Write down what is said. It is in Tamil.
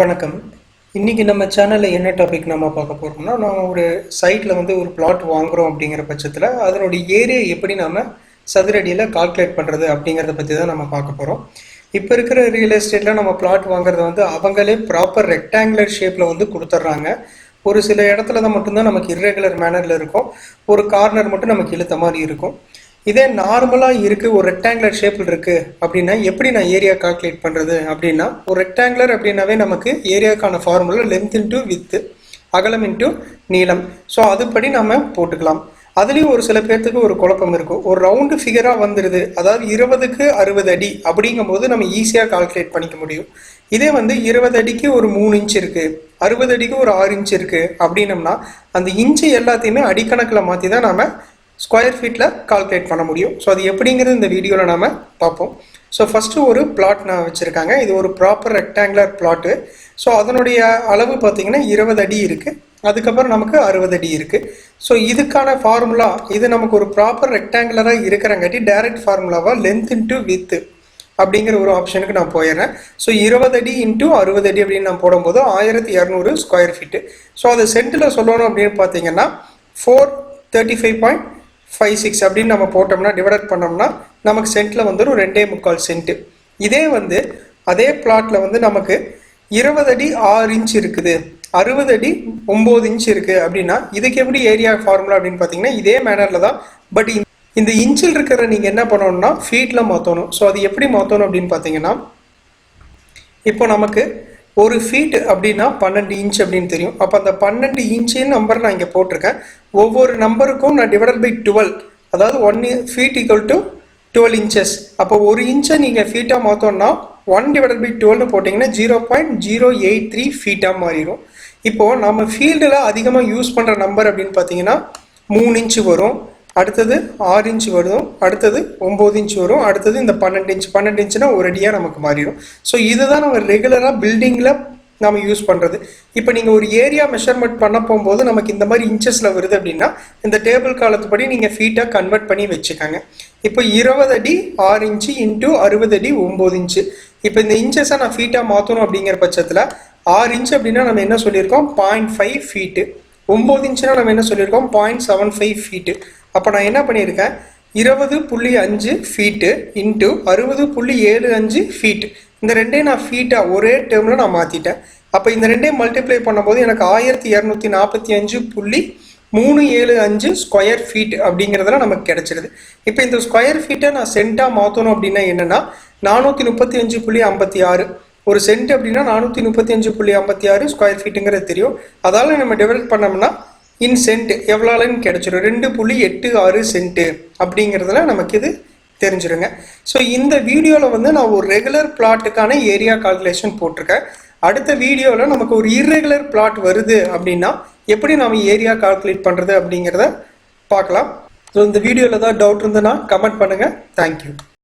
வணக்கம். இன்னைக்கு நம்ம சேனலில் என்ன டாபிக் நம்ம பார்க்க போகிறோம்னா நம்ம ஒரு சைட்டில் வந்து ஒரு பிளாட் வாங்குறோம் அப்படிங்கிற பட்சத்தில் அதனுடைய ஏரியா எப்படி நாம் சதுரடியில் கால்குலேட் பண்ணுறது அப்படிங்கிறத பற்றி தான் நம்ம பார்க்க போகிறோம் இப்போ இருக்கிற ரியல் எஸ்டேட்டில் நம்ம பிளாட் வாங்குறது வந்து அவங்களே ப்ராப்பர் ரெக்டாங்குலர் ஷேப்பில் வந்து கொடுத்துட்றாங்க. ஒரு சில இடத்துல தான் மட்டும்தான் நமக்கு இர்ரெகுலர் மேனரில் இருக்கும். ஒரு கார்னர் மட்டும் நமக்கு இழுத்த மாதிரி இருக்கும். இதே நார்மலாக இருக்குது ஒரு ரெக்டாங்குலர் ஷேப்பில் இருக்குது அப்படின்னா எப்படி நான் ஏரியா கால்குலேட் பண்ணுறது அப்படின்னா ஒரு ரெக்டாங்குலர் அப்படின்னாவே நமக்கு ஏரியாக்கான ஃபார்முலா லென்த் இன்ட்டு வித்து அகலம் இன்ட்டு நீளம். ஸோ அதுபடி நம்ம போட்டுக்கலாம். அதுலேயும் ஒரு சில பேர்த்துக்கு ஒரு குழப்பம் இருக்கும். ஒரு ரவுண்டு ஃபிகராக வந்துடுது அதாவது இருபதுக்கு அறுபது அடி அப்படிங்கும்போது நம்ம ஈஸியாக கால்குலேட் பண்ணிக்க முடியும். இதே வந்து இருபது அடிக்கு ஒரு மூணு இன்ச் இருக்குது அறுபது அடிக்கு ஒரு ஆறு இன்ச் இருக்குது அப்படின்னம்னா அந்த இன்ச்சு எல்லாத்தையுமே அடிக்கணக்கில் மாற்றி தான் நாம் ஸ்கொயர் ஃபீட்டில் கால்குலேட் பண்ண முடியும். ஸோ அது எப்படிங்கிறது இந்த வீடியோவில் நாம் பார்ப்போம். ஸோ ஃபஸ்ட்டு ஒரு பிளாட் நான் வச்சுருக்காங்க. இது ஒரு ப்ராப்பர் ரெக்டாங்குலர் பிளாட்டு ஸோ அதனுடைய அளவு பார்த்தீங்கன்னா இருபது அடி இருக்குது அதுக்கப்புறம் நமக்கு அறுபது அடி இருக்குது ஸோ இதுக்கான ஃபார்முலா இது நமக்கு ஒரு ப்ராப்பர் ரெக்டாங்குலராக இருக்கிறங்காட்டி டைரக்ட் ஃபார்முலாவாக லென்த் இன்ட்டு வித்து அப்படிங்கிற ஒரு ஆப்ஷனுக்கு நான் போயிடுறேன். ஸோ இருபது அடி இன்ட்டு அறுபது அடி அப்படின்னு நான் போடும்போது ஆயிரத்தி இரநூறு ஸ்கொயர் ஃபீட்டு ஸோ அதை சென்ட்டில் சொல்லணும் அப்படின்னு பார்த்தீங்கன்னா four thirty five point five six அப்படின்னு நம்ம போட்டோம்னா டிவைட் பண்ணோம்னா நமக்கு சென்ட்டில் வந்துடும் ரெண்டே முக்கால் சென்ட்டு இதே வந்து அதே பிளாட்டில் வந்து நமக்கு இருபது அடி ஆறு இன்ச் இருக்குது. அறுபது அடி ஒம்பது இன்ச் இருக்குது அப்படின்னா இதுக்கு எப்படி ஏரியா ஃபார்முலா அப்படின்னு பார்த்தீங்கன்னா இதே மேனரில் தான். பட் இந்த இன்ச்சில் இருக்கிற நீங்கள் என்ன பண்ணணும்னா ஃபீட்டில் மாற்றணும் ஸோ அது எப்படி மாற்றணும் அப்படின்னு பார்த்தீங்கன்னா இப்போ நமக்கு ஒரு ஃபீட் அப்படின்னா பன்னெண்டு இன்ச் அப்படின்னு தெரியும். அப்போ அந்த பன்னெண்டு இன்ச்சின் நம்பர் நான் இங்கே போட்டிருக்கேன். ஒவ்வொரு நம்பருக்கும் நான் டிவைடட் பை டுவெல் அதாவது one feet equal to twelve inches அப்போ ஒரு இன்ச்சை நீங்கள் ஃபீட்டாக மாற்றோம்னா ஒன் டிவைடட் பை டுவெல்னு போட்டிங்கன்னா zero point zero eight three ஃபீட்டாக மாறிடும். இப்போது நம்ம ஃபீல்டில் அதிகமாக யூஸ் பண்ணுற நம்பர் அப்படின்னு பார்த்தீங்கன்னா மூணு இன்ச்சு வரும். அடுத்தது ஆறு இன்ச் வரும் அடுத்தது ஒம்பது இன்ச் வரும் அடுத்தது இந்த பன்னெண்டு இன்ச் பன்னெண்டு இன்ச்சுனா ஒரு அடியாக நமக்கு மாறிடும். ஸோ இதுதான் நம்ம ரெகுலராக பில்டிங்கில் நம்ம யூஸ் பண்ணுறது இப்போ நீங்கள் ஒரு ஏரியா மெஷர்மெண்ட் பண்ண போகும்போது நமக்கு இந்த மாதிரி இன்ச்சஸில் வருது அப்படின்னா இந்த டேபிள் காலத்துப்படி நீங்கள் ஃபீட்டாக கன்வெர்ட் பண்ணி வச்சுக்கோங்க. இப்போ இருபது அடி ஆறு இன்ச்சு இன்ட்டு அறுபது அடி ஒம்பது இன்ச்சு. இப்போ இந்த இன்ச்சஸை நான் ஃபீட்டாக மாற்றணும் அப்படிங்கிற பட்சத்தில் ஆறு இன்ச் அப்படின்னா நம்ம என்ன சொல்லியிருக்கோம்? பாயிண்ட் ஃபைவ் ஃபீட்டு ஒம்பது இன்ச்சுனா நம்ம என்ன சொல்லியிருக்கோம்? பாயிண்ட் செவன் ஃபைவ் ஃபீட்டு அப்போ நான் என்ன பண்ணியிருக்கேன்? இருபது புள்ளி அஞ்சு ஃபீட்டு இன்ட்டு அறுபது புள்ளி ஏழு அஞ்சு ஃபீட்டு இந்த ரெண்டையும் நான் ஃபீட்டாக ஒரே டேர்மில் நான் மாற்றிட்டேன் அப்போ இந்த ரெண்டையும் மல்டிப்ளை பண்ணும்போது எனக்கு ஆயிரத்தி இரநூத்தி நாற்பத்தி அஞ்சு புள்ளி மூணு ஏழு அஞ்சு ஸ்கொயர் ஃபீட் அப்படிங்கிறதுல நமக்கு கிடைச்சிருது. இப்போ இந்த ஸ்கொயர் ஃபீட்டை நான் சென்ட்டாக மாற்றணும் அப்படின்னா என்னென்னா நானூற்றி முப்பத்தி அஞ்சு புள்ளி ஐம்பத்தி ஆறு. ஒரு சென்ட் அப்படின்னா நானூற்றி முப்பத்தி அஞ்சு புள்ளி ஐம்பத்தி ஆறு ஸ்கொயர் ஃபீட்டுங்கிறது தெரியும். அதால் நம்ம டெவலப் பண்ணோம்னா இன் சென்ட் எவ்வளோன்னு கிடைச்சிடும் ரெண்டு புள்ளி எட்டு ஆறு சென்ட்டு அப்படிங்கிறதுல நமக்கு இது தெரிஞ்சிருங்க. ஸோ இந்த வீடியோவில் வந்து நான் ஒரு ரெகுலர் பிளாட்டுக்கான ஏரியா கால்குலேஷன் போட்டிருக்கேன். அடுத்த வீடியோவில் நமக்கு ஒரு இர்ரெகுலர் பிளாட் வருது அப்படின்னா எப்படி நம்ம ஏரியா கால்குலேட் பண்ணுறது அப்படிங்கிறத பார்க்கலாம். ஸோ இந்த வீடியோவில் தான் டவுட் இருந்ததுன்னா கமெண்ட் பண்ணுங்கள் தேங்க்யூ